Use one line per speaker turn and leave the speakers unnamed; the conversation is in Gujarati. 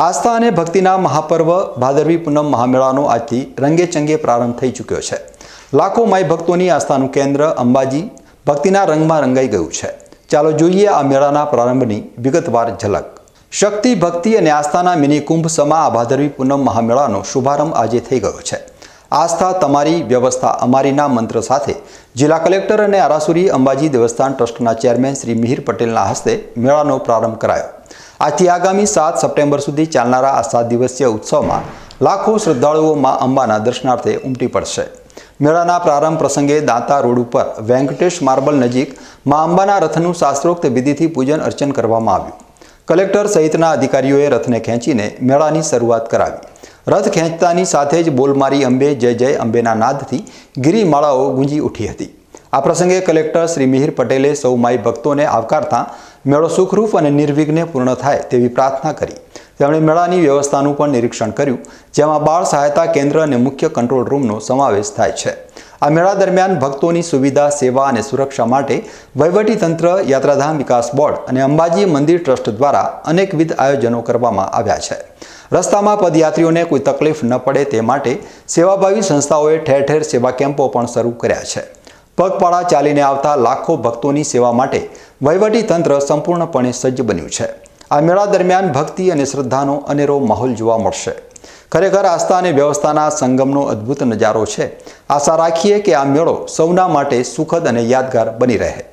આસ્થા અને ભક્તિના મહાપર્વ ભાદરવી પૂનમ મહામેળાનો આજથી રંગે ચંગે પ્રારંભ થઈ ચૂક્યો છે. લાખો માય ભક્તોની આસ્થાનું કેન્દ્ર અંબાજી ભક્તિના રંગમાં રંગાઈ ગયું છે. ચાલો જોઈએ આ મેળાના પ્રારંભની વિગતવાર ઝલક. શક્તિ, ભક્તિ અને આસ્થાના મિની કુંભ સમા આ ભાદરવી પૂનમ મહામેળાનો શુભારંભ આજે થઈ ગયો છે. આસ્થા તમારી વ્યવસ્થા અમારીના મંત્ર સાથે. જિલ્લા કલેક્ટર અને આરાસુરી અંબાજી દેવસ્થાન ટ્રસ્ટના ચેરમેન શ્રી મિહિર પટેલના હસ્તે મેળાનો પ્રારંભ કરાયો. આજથી આગામી સાત સપ્ટેમ્બર સુધી ચાલનારા આ સાત દિવસીય ઉત્સવમાં લાખો શ્રદ્ધાળુઓમાં અંબાના દર્શનાર્થે ઉમટી પડશે. મેળાના પ્રારંભ પ્રસંગે દાંતા રોડ ઉપર વેંકટેશ માર્બલ નજીક મા અંબાના રથનું શાસ્ત્રોક્ત વિધિથી પૂજન અર્ચન કરવામાં આવ્યું. કલેક્ટર સહિતના અધિકારીઓએ રથને ખેંચીને મેળાની શરૂઆત કરાવી. રથ ખેંચતાની સાથે જ બોલમારી અંબે જય જય અંબેના નાદથી ગિરિમાળાઓ ગુંજી ઉઠી હતી. આ પ્રસંગે કલેક્ટર શ્રી મિહિર પટેલે સૌ માઈ ભક્તોને આવકારતા મેળો સુખરૂપ અને નિર્વિઘ્ને પૂર્ણ થાય તેવી પ્રાર્થના કરી. તેમણે મેળાની વ્યવસ્થાનું પણ નિરીક્ષણ કર્યું, જેમાં બાળ સહાયતા કેન્દ્ર અને મુખ્ય કંટ્રોલ રૂમનો સમાવેશ થાય છે. આ મેળા દરમિયાન ભક્તોની સુવિધા, સેવા અને સુરક્ષા માટે વહીવટીતંત્ર યાત્રાધામ વિકાસ બોર્ડ અને અંબાજી મંદિર ટ્રસ્ટ દ્વારા અનેકવિધ આયોજનો કરવામાં આવ્યા છે. રસ્તામાં પદયાત્રીઓને કોઈ તકલીફ ન પડે તે માટે સેવાભાવી સંસ્થાઓએ ઠેર ઠેર સેવા કેમ્પો પણ શરૂ કર્યા છે. પગપાળા ચાલીને આવતા લાખો ભક્તોની સેવા માટે વહીવટી તંત્ર સંપૂર્ણપણે સજ્જ બન્યું છે. આ મેળા દરમિયાન ભક્તિ અને શ્રદ્ધાનો અનેરો માહોલ જોવા મળશે. ખરેખર આસ્થા અને વ્યવસ્થાના સંગમનો અદ્ભુત નજારો છે. આશા રાખીએ કે આ મેળો સૌના માટે સુખદ અને યાદગાર બની રહે.